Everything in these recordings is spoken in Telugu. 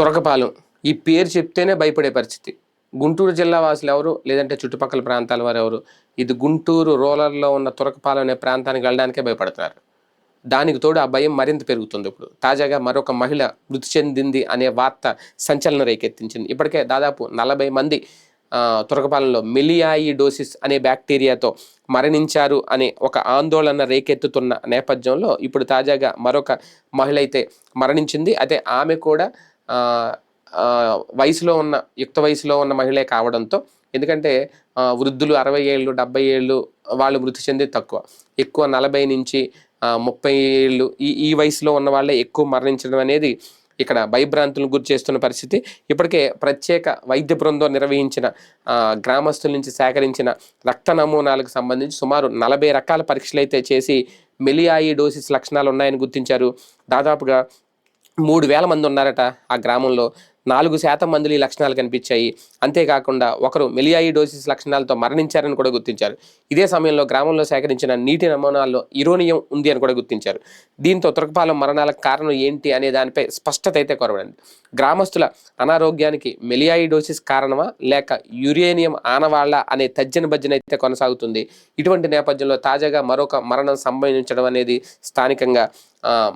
తురకపాలెం. ఈ పేరు చెప్తేనే భయపడే పరిస్థితి. గుంటూరు జిల్లా వాసులు ఎవరు? లేదంటే చుట్టుపక్కల ప్రాంతాల వారు ఎవరు? ఇది గుంటూరు రూరల్లో ఉన్న తురకపాలెం అనే ప్రాంతానికి వెళ్ళడానికే భయపడుతున్నారు దానికి తోడు ఆ భయం మరింత పెరుగుతుంది ఇప్పుడు. తాజాగా మరొక మహిళ మృతి చెందింది అనే వార్త సంచలనం రేకెత్తించింది. ఇప్పటికే దాదాపు నలభై మంది తురకపాలెంలో మిలియాయి డోసిస్ అనే బ్యాక్టీరియాతో మరణించారు అనే ఒక ఆందోళన రేకెత్తుతున్న నేపథ్యంలో ఇప్పుడు తాజాగా మరొక మహిళ అయితే మరణించింది. అయితే ఆమె కూడా వయసులో ఉన్న యుక్త వయసులో ఉన్న మహిళే కావడంతో ఎందుకంటే వృద్ధులు అరవై ఏళ్ళు డెబ్బై ఏళ్ళు వాళ్ళు మృతి చెందేది తక్కువ. ఎక్కువ నలభై నుంచి ముప్పై ఏళ్ళు ఈ ఈ వయసులో ఉన్న వాళ్ళే ఎక్కువ మరణించడం అనేది ఇక్కడ భయభ్రాంతులను గురి చేస్తున్న పరిస్థితి. ఇప్పటికే ప్రత్యేక వైద్య బృందం నిర్వహించిన గ్రామస్తుల నుంచి సేకరించిన రక్త నమూనాలకు సంబంధించి సుమారు నలభై రకాల పరీక్షలు అయితే చేసి మెలియాయి డోసిస్ లక్షణాలు ఉన్నాయని గుర్తించారు. దాదాపుగా మూడు వేల మంది ఉన్నారట ఆ గ్రామంలో. నాలుగు శాతం మందిలో ఈ లక్షణాలు కనిపించాయి. అంతేకాకుండా ఒకరు మెలియాయి డోసిస్ లక్షణాలతో మరణించారని కూడా గుర్తించారు. ఇదే సమయంలో గ్రామంలో సేకరించిన నీటి నమూనాల్లో ఇరోనియం ఉంది అని కూడా గుర్తించారు. దీంతో తురకపాలెం మరణాలకు కారణం ఏంటి అనే దానిపై స్పష్టత అయితే కొరవడండి. గ్రామస్తుల అనారోగ్యానికి మెలియాయిడోసిస్ కారణమా? లేక యురేనియం ఆనవాళ్ళ అనే తజ్జన భజ్జన అయితే కొనసాగుతుంది. ఇటువంటి నేపథ్యంలో తాజాగా మరొక మరణం సంభవించడం అనేది స్థానికంగా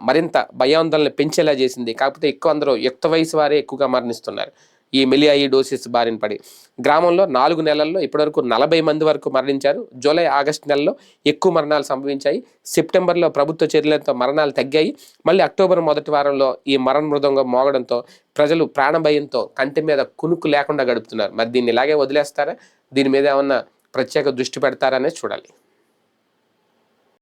మరింత భయాందోళన పెంచేలా చేసింది. కాకపోతే ఎక్కువ అందరూ యుక్త వయసు వారే ఎక్కువగా మరణిస్తున్నారు. ఈ మిలియాయి డోసిస్ బారిన పడి. గ్రామంలో నాలుగు నెలల్లో ఇప్పటివరకు నలభై మంది వరకు మరణించారు. జూలై ఆగస్టు నెలలో ఎక్కువ మరణాలు సంభవించాయి. సెప్టెంబర్లో ప్రభుత్వ చర్యలతో మరణాలు తగ్గాయి. మళ్ళీ అక్టోబర్ మొదటి వారంలో ఈ మరణ మృదంగం మోగడంతో ప్రజలు ప్రాణభయంతో కంటి మీద కునుకు లేకుండా గడుపుతున్నారు. మరి దీన్ని ఇలాగే వదిలేస్తారా? దీని మీద ఏమన్నా ప్రత్యేక దృష్టి పెడతారనే చూడాలి.